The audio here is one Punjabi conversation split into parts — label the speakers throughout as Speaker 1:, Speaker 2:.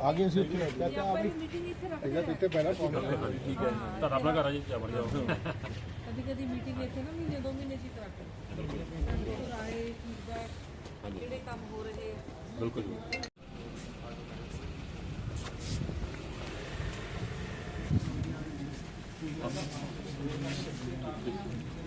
Speaker 1: ਆਗੇ ਅਸੀਂ ਉੱਥੇ ਰੱਖਿਆ ਤੇ ਆਪ ਇਹਦਾ ਇੱਥੇ ਪਹਿਲਾਂ ਫੋਨ
Speaker 2: ਠੀਕ ਹੈ ਤੁਹਾਡਾ ਆਪਣਾ ਘਰ ਆ ਜੀ ਜਾ ਜਾਓ
Speaker 3: ਕਦੀ ਕਦੀ ਮੀਟਿੰਗ ਇੱਥੇ ਨਾ ਮਹੀਨੇ ਦੋ ਮਹੀਨੇ ਚ ਕਰਾਂਗੇ ਰਾਏ ਫੀਡਬੈਕ ਕਿਹੜੇ ਕੰਮ ਹੋ ਰਹੇ
Speaker 2: ਬਿਲਕੁਲ ਜੀ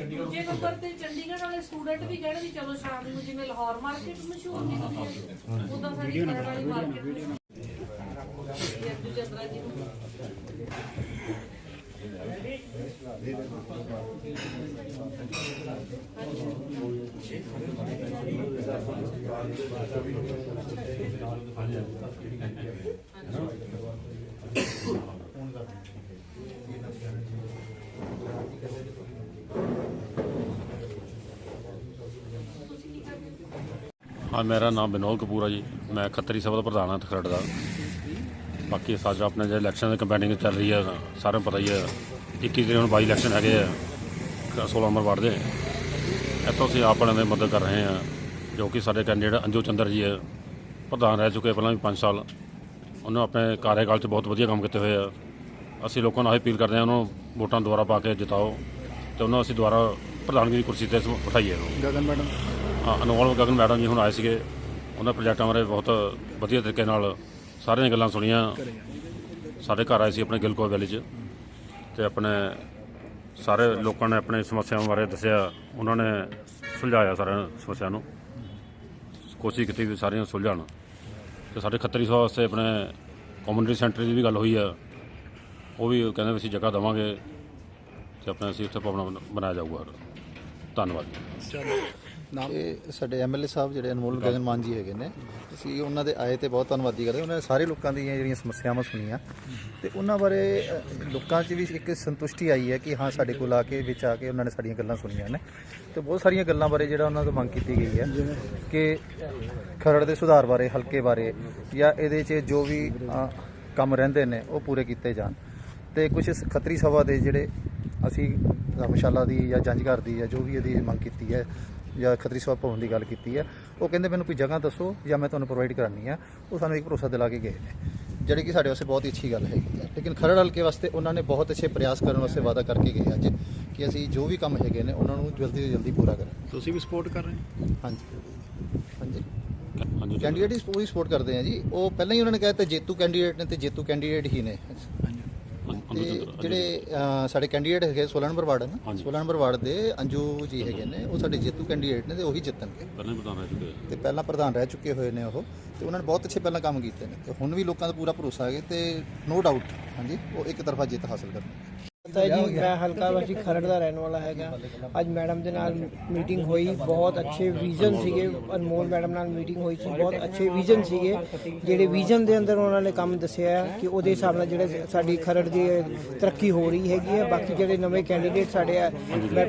Speaker 4: ਵੀਰੇ
Speaker 3: ਦੂਜੇ ਨੰਬਰ ਤੇ ਚੰਡੀਗੜ੍ਹ ਵਾਲੇ ਸਟੂਡੈਂਟ ਵੀ ਕਹਿਣ ਵੀ ਚਲੋ ਸ਼ਾਮ ਨੂੰ ਜਿਵੇਂ ਲਾਹੌਰ ਮਾਰਕੀਟ ਮਸ਼ਹੂਰ ਨਹੀਂ ਹੁੰਦੀ ਉਦਾਂ ਸਾਡੀ ਖਰੜ ਵਾਲੀ ਮਾਰਕੀਟ ਅੱਜ ਚੰਦਰਾ ਜੀ ਨੂੰ।
Speaker 2: ਹਾਂ, ਮੇਰਾ ਨਾਮ ਵਿਨੋਦ ਕਪੂਰ ਆ ਜੀ। ਮੈਂ ਖੱਤਰੀ ਸਭਾ ਦਾ ਪ੍ਰਧਾਨ ਹਾਂ ਖਰੜ ਦਾ। ਬਾਕੀ ਸਾਡਾ ਆਪਣੇ ਜਿਹੜੇ ਇਲੈਕਸ਼ਨ ਦੀ ਕੰਪੇਨਿੰਗ ਚੱਲ ਰਹੀ ਹੈ ਸਾਰਿਆਂ ਨੂੰ ਪਤਾ ਹੀ ਹੈ 21 ਤਰੀਕ ਨੂੰ ਬਾਈ ਇਲੈਕਸ਼ਨ ਹੈਗੇ ਆ 16 ਨੰਬਰ ਵਾਰਡ ਦੇ ਇੱਥੋਂ ਅਸੀਂ ਆਪਣਿਆਂ ਦੀ ਮਦਦ ਕਰ ਰਹੇ ਹਾਂ ਜੋ ਕਿ ਸਾਡੇ ਕੈਂਡੀਡੇਟ ਅੰਜੂ ਚੰਦਰ ਜੀ ਹੈ ਪ੍ਰਧਾਨ ਰਹਿ ਚੁੱਕੇ ਪਹਿਲਾਂ ਵੀ 5 ਸਾਲ। ਉਹਨਾਂ ਆਪਣੇ ਕਾਰਜਕਾਲ 'ਚ ਬਹੁਤ ਵਧੀਆ ਕੰਮ ਕੀਤੇ ਹੋਏ ਆ। ਅਸੀਂ ਲੋਕਾਂ ਨੂੰ ਇਹ ਅਪੀਲ ਕਰਦੇ ਹਾਂ ਉਹਨੂੰ ਵੋਟਾਂ ਦੁਆਰਾ ਪਾ ਕੇ ਜਿਤਾਓ, ਤੇ ਉਹਨਾਂ ਅਸੀਂ ਦੁਆਰਾ ਪ੍ਰਧਾਨਗੀ ਦੀ ਕੁਰਸੀ ਤੇ ਉਠਾਈਏ ਉਹਨੂੰ
Speaker 1: ਗਗਨ ਮੈਡਮ।
Speaker 2: ਅਨਮੋਲ ਗਗਨ ਮੈਡਮ ਜੀ ਹੁਣ ਆਏ ਸੀਗੇ। ਉਹਨਾਂ ਪ੍ਰੋਜੈਕਟਾਂ ਬਾਰੇ ਬਹੁਤ ਵਧੀਆ ਤਰੀਕੇ ਨਾਲ ਸਾਰੀਆਂ ਗੱਲਾਂ ਸੁਣੀਆਂ। ਸਾਡੇ ਘਰ ਆਏ ਸੀ ਆਪਣੇ ਗਿਲਕੋ ਵੈਲੀ 'ਚ ਤੇ ਆਪਣੇ ਸਾਰੇ ਲੋਕਾਂ ਨੇ ਆਪਣੇ ਸਮੱਸਿਆਵਾਂ ਬਾਰੇ ਦੱਸਿਆ। ਉਹਨਾਂ ਨੇ ਸੁਲਝਾਇਆ ਸਾਰਿਆਂ ਸਮੱਸਿਆ ਨੂੰ। ਕੋਸ਼ਿਸ਼ ਕੀਤੀ ਵੀ ਸਾਰੀਆਂ ਸੁਲਝਾਉਣ ਤੇ ਸਾਡੇ ਖੱਤਰੀ ਸਭਾ ਵਾਸਤੇ ਆਪਣੇ ਕਮਿਊਨਿਟੀ ਸੈਂਟਰ ਦੀ ਵੀ ਗੱਲ ਹੋਈ ਆ। ਉਹ ਵੀ ਕਹਿੰਦੇ ਵੀ ਅਸੀਂ ਜਗ੍ਹਾ ਦੇਵਾਂਗੇ ਤੇ ਆਪਣੇ ਅਸੀਂ ਉੱਥੇ ਭਵਨ ਬਣਾਇਆ ਜਾਊਗਾ। ਧੰਨਵਾਦ ਜੀ।
Speaker 5: ਇਹ ਸਾਡੇ ਐਮਐਲਏ ਸਾਹਿਬ ਜਿਹੜੇ ਅਨਮੋਲ ਗਗਨ ਮਾਨ ਜੀ ਹੈਗੇ ਨੇ। ਅਸੀਂ ਉਹਨਾਂ ਦੇ ਆਏ ਤੇ ਬਹੁਤ ਧੰਨਵਾਦੀ ਕਰਦੇ ਉਹਨਾਂ ਨੇ ਸਾਰੇ ਲੋਕਾਂ ਦੀਆਂ ਜਿਹੜੀਆਂ ਸਮੱਸਿਆਵਾਂ ਸੁਣੀਆਂ। ਤੇ ਉਹਨਾਂ ਬਾਰੇ ਲੋਕਾਂ 'ਚ ਵੀ ਇੱਕ ਸੰਤੁਸ਼ਟੀ ਆਈ ਹੈ ਕਿ ਹਾਂ ਸਾਡੇ ਕੋਲ ਆ ਕੇ ਵਿੱਚ ਆ ਕੇ ਉਹਨਾਂ ਨੇ ਸਾਡੀਆਂ ਗੱਲਾਂ ਸੁਣੀਆਂ ਨੇ। ਤੇ ਬਹੁਤ ਸਾਰੀਆਂ ਗੱਲਾਂ ਬਾਰੇ ਜਿਹੜਾ ਉਹਨਾਂ ਤੋਂ ਮੰਗ ਕੀਤੀ ਗਈ ਹੈ ਕਿ ਖਰੜ ਦੇ ਸੁਧਾਰ ਬਾਰੇ ਹਲਕੇ ਬਾਰੇ ਜਾਂ ਇਹਦੇ 'ਚ ਜੋ ਵੀ ਕੰਮ ਰਹਿੰਦੇ ਨੇ ਉਹ ਪੂਰੇ ਕੀਤੇ ਜਾਣ। ਤੇ ਕੁਝ ਖੱਤਰੀ ਸਭਾ ਦੇ ਜਿਹੜੇ ਅਸੀਂ ਧਰਮਸ਼ਾਲਾ ਦੀ ਜਾਂ ਜੰਜਘਰ ਦੀ ਜਾਂ ਜੋ ਵੀ ਇਹਦੀ ਮੰਗ ਕੀਤੀ ਹੈ ਜਾਂ ਖੱਤਰੀ ਸਭਾ ਭਵਨ ਦੀ ਗੱਲ ਕੀਤੀ ਹੈ ਉਹ ਕਹਿੰਦੇ ਮੈਨੂੰ ਕੋਈ ਜਗ੍ਹਾ ਦੱਸੋ ਜਾਂ ਮੈਂ ਤੁਹਾਨੂੰ ਪ੍ਰੋਵਾਈਡ ਕਰਾਨੀ ਆ ਉਹ ਸਾਨੂੰ ਇੱਕ ਭਰੋਸਾ ਦਿਲਾ ਕੇ ਗਏ ਨੇ। ਜਿਹੜੀ ਕਿ ਸਾਡੇ ਵਾਸਤੇ ਬਹੁਤ ਹੀ ਅੱਛੀ ਗੱਲ ਹੈ। ਲੇਕਿਨ ਖਰੜ ਹਲਕੇ ਵਾਸਤੇ ਉਹਨਾਂ ਨੇ ਬਹੁਤ ਅੱਛੇ ਪ੍ਰਯਾਸ ਕਰਨ ਵਾਸਤੇ ਵਾਅਦਾ ਕਰਕੇ ਗਏ ਅੱਜ ਕਿ ਅਸੀਂ ਜੋ ਵੀ ਕੰਮ ਹੈਗੇ ਨੇ ਉਹਨਾਂ ਨੂੰ ਜਲਦੀ ਤੋਂ ਜਲਦੀ ਪੂਰਾ ਕਰਾਂਗੇ।
Speaker 1: ਤੁਸੀਂ ਵੀ ਸਪੋਰਟ ਕਰ ਰਹੇ ਹੋ?
Speaker 5: ਹਾਂਜੀ। ਹਾਂਜੀ। ਕੈਂਡੀਡੇਟ ਹੀ ਪੂਰੀ ਸਪੋਰਟ ਕਰਦੇ ਆ ਜੀ। ਉਹ ਪਹਿਲਾਂ ਹੀ ਉਹਨਾਂ ਨੇ ਕਹਿ ਦਿੱਤਾ ਜੇਤੂ ਕੈਂਡੀਡੇਟ ਨੇ ਤੇ ਜੇਤੂ ਕੈਂਡੀਡੇਟ ਹੀ ਨੇ। ਤੇ ਜਿਹੜੇ ਸਾਡੇ ਕੈਂਡੀਡੇਟ ਹੈਗੇ 16 ਨੰਬਰ ਵਾਰਡ ਹੈ ਨਾ
Speaker 2: ਹਾਂਜੀ।
Speaker 5: 16 ਨੰਬਰ ਵਾਰਡ ਦੇ ਅੰਜੂ ਜੀ ਹੈਗੇ ਨੇ ਉਹ ਸਾਡੇ ਜੇਤੂ ਕੈਂਡੀਡੇਟ ਨੇ ਤੇ ਉਹੀ ਜਿੱਤਣਗੇ।
Speaker 2: ਪਹਿਲਾਂ ਪ੍ਰਧਾਨ ਰਹਿ ਚੁੱਕੇ।
Speaker 5: ਤੇ ਪਹਿਲਾਂ ਪ੍ਰਧਾਨ ਰਹਿ ਚੁੱਕੇ ਹੋਏ ਨੇ ਉਹ ਤੇ ਉਹਨਾਂ ਨੇ ਬਹੁਤ ਅੱਛੇ ਪਹਿਲਾਂ ਕੰਮ ਕੀਤੇ ਨੇ। ਤੇ ਹੁਣ ਵੀ ਲੋਕਾਂ ਦਾ ਪੂਰਾ ਭਰੋਸਾ ਹੈ ਤੇ ਨੋ ਡਾਊਟ ਹਾਂਜੀ ਉਹ ਇੱਕ ਤਰਫਾ ਜਿੱਤ ਹਾਸਲ ਕਰਨਗੇ।
Speaker 6: ਪਤਾ ਜੀ ਮੈਂ ਹਲਕਾ ਵਾਸੀ ਖਰੜ ਦਾ ਰਹਿਣ ਵਾਲਾ ਹੈਗਾ। ਅੱਜ ਮੈਡਮ ਦੇ ਨਾਲ ਮੀਟਿੰਗ ਹੋਈ ਬਹੁਤ ਅੱਛੇ ਵਿਜ਼ਨ ਸੀਗੇ। ਅਨਮੋਲ ਮੈਡਮ ਨਾਲ ਮੀਟਿੰਗ ਹੋਈ ਸੀ ਬਹੁਤ ਅੱਛੇ ਵਿਜ਼ਨ ਸੀਗੇ। ਜਿਹੜੇ ਵਿਜ਼ਨ ਦੇ ਅੰਦਰ ਉਹਨਾਂ ਨੇ ਕੰਮ ਦੱਸਿਆ ਕਿ ਉਹਦੇ ਹਿਸਾਬ ਨਾਲ ਜਿਹੜੇ ਸਾਡੀ ਖਰੜ ਦੀ ਤਰੱਕੀ ਹੋ ਰਹੀ ਹੈਗੀ ਹੈ। ਬਾਕੀ ਜਿਹੜੇ ਨਵੇਂ ਕੈਂਡੀਡੇਟ ਸਾਡੇ ਆ ਮੈਂ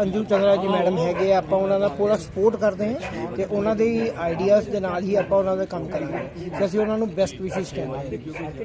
Speaker 6: ਅੰਜੂ ਚੰਦਰਾ ਜੀ ਮੈਡਮ ਹੈਗੇ ਆ, ਆਪਾਂ ਉਹਨਾਂ ਦਾ ਪੂਰਾ ਸਪੋਰਟ ਕਰਦੇ ਹਾਂ ਤੇ ਉਹਨਾਂ ਦੇ ਆਈਡੀਆਜ਼ ਦੇ ਨਾਲ ਹੀ ਆਪਾਂ ਉਹਨਾਂ ਦਾ ਕੰਮ ਕਰਾਂਗੇ। ਅਸੀਂ ਉਹਨਾਂ ਨੂੰ ਬੈਸਟ ਵਿਸ਼ੇਸ ਕਹਿੰਦੇ ਹਾਂ।